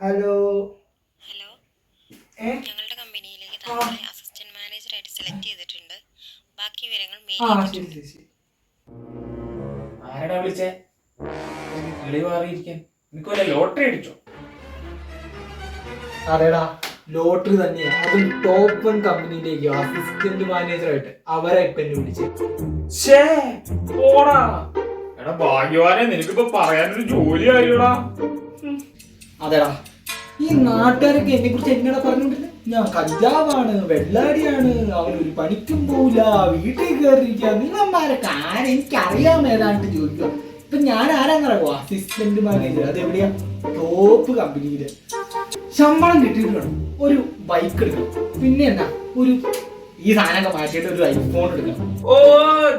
Hello. Hello. ഞങ്ങളുടെ കമ്പനിയിലേക്ക് താങ്കളെ അസിസ്റ്റന്റ് മാനേജറായിട്ട് സെലക്ട് ചെയ്തിട്ടുണ്ട്. ബാക്കി വിവരങ്ങൾ മെയിൽ ആരടാ വിളിച്ചേ? കിളി മാറിയിരിക്കാൻ? നിനക്ക് വല്ല ലോട്ടറി അടിച്ചോ? അതെടാ ലോട്ടറി തന്നെയാ. അതും ടോപ്പ് വൺ കമ്പനിയിലേക്ക് അസിസ്റ്റന്റ് മാനേജറായിട്ട് അവരെ ഇപ്പൊ എന്നെ വിളിച്ച്. എടാ ഭാഗ്യവാനെ നിനക്കിപ്പോ പറയാനൊരു ജോലി ആയിടാ അതെടാ. ഈ നാട്ടുകാരൊക്കെ എന്നെ കുറിച്ച് എങ്ങനെ പറഞ്ഞോണ്ടില്ല ഞാൻ കഞ്ചാവാണ് വെള്ളാടിയാണ് അവൻ ഒരു പണിക്കും പോവില്ല വീട്ടിൽ കയറിയിരിക്കുക നിങ്ങന്മാരൊക്കെ ആരെ എനിക്കറിയാൻ ഏതാണ്ട് ചോദിക്കുക. ഇപ്പൊ ഞാൻ ആരാന്നറിയോ? Assistant manager അതെവിടെയാ? ടോപ്പ് കമ്പനിയിൽ ശമ്പളം കിട്ടിയിട്ടുണ്ട് ഒരു ബൈക്ക് എടുക്കണം. പിന്നെ എന്താ ഒരു ഈ സാധനമൊക്കെ മാറ്റിയിട്ട് ഒരു ഐഫോൺ എടുക്കാം. ഓ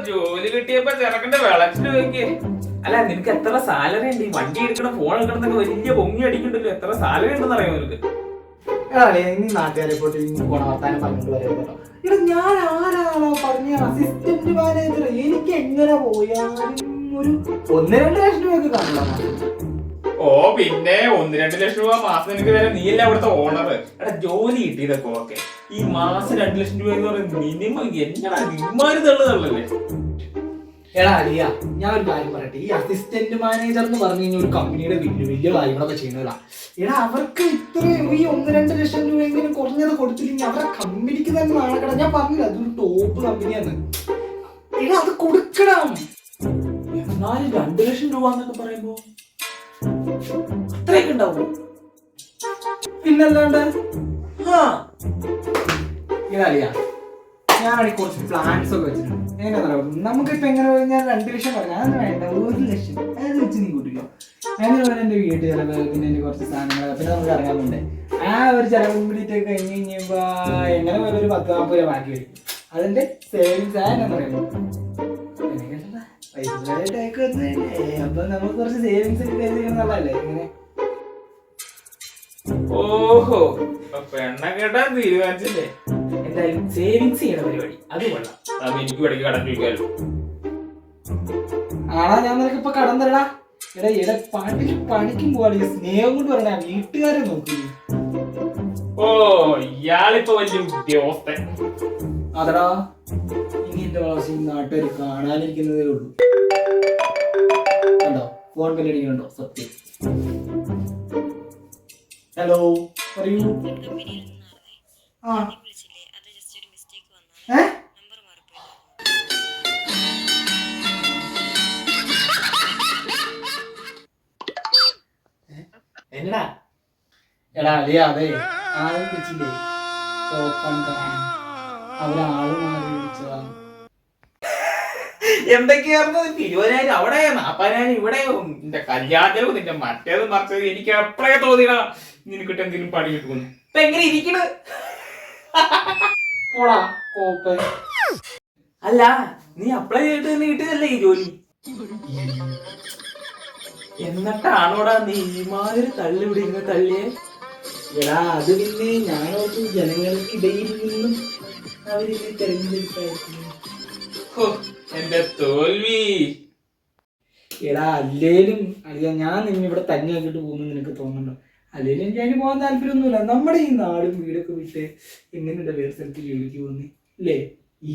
ജോലി കിട്ടിയപ്പോ ചെറുക്കന്റെ വിളച്ചിട്ട് നോക്കിയേ. അല്ല നിനക്ക് എത്ര സാലറി ഉണ്ട്? ഈ വണ്ടി എടുക്കണം ഫോൺ എടുക്കണമെന്നൊക്കെ വലിയ പൊങ്ങി അടിക്കണ്ടല്ലോ എത്ര സാലറി ഉണ്ടെന്ന് അറിയാം നിനക്ക്? നാട്ടുകാരെ പോയിട്ട് പറഞ്ഞിട്ട് ഞാൻ ആരാണോ പറഞ്ഞ അസിസ്റ്റന്റ് മാനേജർ എനിക്ക് എങ്ങനെ പോയാലും ഒരു ഒന്ന് രണ്ട് ലക്ഷം രൂപയൊക്കെ കാണില്ല ഓ പിന്നെ ഒന്ന് രണ്ട് ലക്ഷം രൂപ മാസം നിനക്ക് തരാം നീയല്ല അവിടുത്തെ ഓണർ എടാ ജോലി കിട്ടിയതൊക്കെ ഓക്കെ. ഈ മാസം രണ്ട് ലക്ഷം രൂപ എന്ന് പറയുന്നത് മിനിമം എന്നാ നിമ്മാര് തള്ളതല്ലേ എടാ അലിയ ഞാൻ ഒരു കാര്യം പറയട്ടെ. ഈ അസിസ്റ്റന്റ് മാനേജർ എന്ന് പറഞ്ഞു കഴിഞ്ഞാൽ ഒരു കമ്പനിയുടെ വലിയ വലിയ കാര്യങ്ങളൊക്കെ ചെയ്യുന്നവരാ. എടാ അവർക്ക് ഇത്രയും ഈ ഒന്ന് രണ്ട് ലക്ഷം രൂപയെങ്കിലും കുറഞ്ഞത് കൊടുത്തില്ലെങ്കിൽ അവരുടെ കമ്പനിക്ക് തന്നെ നാണക്കട. ഞാൻ പറഞ്ഞില്ല അതൊരു ടോപ്പ് കമ്പനിയാണ് എടാ അത് കൊടുക്കണം. എന്നാലും രണ്ട് ലക്ഷം രൂപ എന്നൊക്കെ പറയുമ്പോ അത്രയൊക്കെ ഉണ്ടാവും. പിന്നല്ലാണ്ട്? ആ ഞാൻ ഞാനാണെങ്കിൽ കുറച്ച് പ്ലാൻസ് ഒക്കെ വെച്ചിട്ടുണ്ട് എങ്ങനെയാ നമുക്കിപ്പോ എങ്ങനെ പറഞ്ഞാൽ രണ്ട് ലക്ഷം പറഞ്ഞു അതൊന്നും വേണ്ട. ഒരു ലക്ഷം. അത് വെച്ച് നീ കൂട്ടിക്കോ. അങ്ങനെ പറഞ്ഞാൽ എന്റെ വീട്ടിൽ ചിലവ് പിന്നെ എന്റെ കുറച്ച് സാധനങ്ങൾ പിന്നെ നമുക്ക് ഇറങ്ങാറുണ്ട് ആ ഒരു ചിലവ് കൂടിയിട്ട് കഴിഞ്ഞ് കഴിഞ്ഞപ്പോ എങ്ങനെ പോയാലും ഒരു പത്ത് നാൽപ്പത് രൂപ ബാക്കി വരും. അതിന്റെ സേവിങ്സ് അപ്പൊ നമുക്ക് കുറച്ച് സേവിങ്സ് ഇങ്ങനെ ഓഹോ പെണ്ണ കേട്ടാൻ തീരുമാനിച്ചല്ലേ? എന്തായാലും സേവിങ്സ് ചെയ്യണ പരിപാടി. അത് കൊള്ളാം. അത് എനിക്ക് ഇടയ്ക്ക് കടം ചോദിക്കാമല്ലോ ആടാ ഞാൻ നിനക്ക് ഇപ്പൊ കടം തരടാ. എടാ എടാ പാട്ടിക്ക് പണിക്കും പോവാണ് സ്നേഹം കൊണ്ട് പറഞ്ഞ വീട്ടുകാരെ നോക്കി. ഓ ഇയാളിപ്പോ വലിയ ഉദ്യോഗസ്ഥൻ. അതടാ ഇനി എന്റെ നാട്ടുകാർ കാണാനിരിക്കുന്നതേ ഉള്ളൂ. കണ്ടോ? ഫോൺ ബില്ലടിക്കുന്നുണ്ടോ സത്യം. ഹലോ പറയൂ. ആ. എടാ അതെ അതെ. ആരും വിളിച്ചില്ലേ? ഓപ്പൺ അവരാളും മാറി വിളിച്ചതാ എന്തൊക്കെയായിരുന്നു നിന്റെ ഇരുപതിനായിരം? അവിടെ നാപ്പതിനായിരം ഇവിടെ നിന്റെ കല്യാണവും നിന്റെ മറ്റേത് മറിച്ചത് എനിക്ക് എപ്പോഴേ തോന്നിയടാ. നിനക്കിട്ട് എന്തെങ്കിലും പണി കിട്ടുന്നു ഇപ്പൊ എങ്ങനെ ഇരിക്കണ്? പോടാ അല്ല നീ അപ്ലൈ ചെയ്തിട്ട് തന്നെ കിട്ടിയതല്ലേ ഈ ജോലി? എന്നിട്ടാണോടാ നീ ഈമാതിരി തള്ളി വിടുന്ന തള്ളിയെ? എടാ അത് പിന്നെ ഞാനോർത്ത് ജനങ്ങൾക്കിടയിൽ നിന്നും അവരിനെ തെരഞ്ഞെടുത്തായിരുന്നു എന്റെ തോൽവി. എടാ അല്ലേലും അല്ല ഞാൻ നിന്നെ ഇവിടെ തന്നെ ആക്കിട്ട് പോകുന്നു നിനക്ക് തോന്നുന്നുണ്ടോ? അല്ലേലും എനിക്ക് അതിന് പോകാൻ താല്പര്യമൊന്നുമില്ല. നമ്മുടെ ഈ നാടും വീടൊക്കെ വിട്ട് എങ്ങനെയുണ്ട് വേറെ സ്ഥലത്ത് ജോലിക്ക് പോകുന്നേ? അല്ലേ? ഈ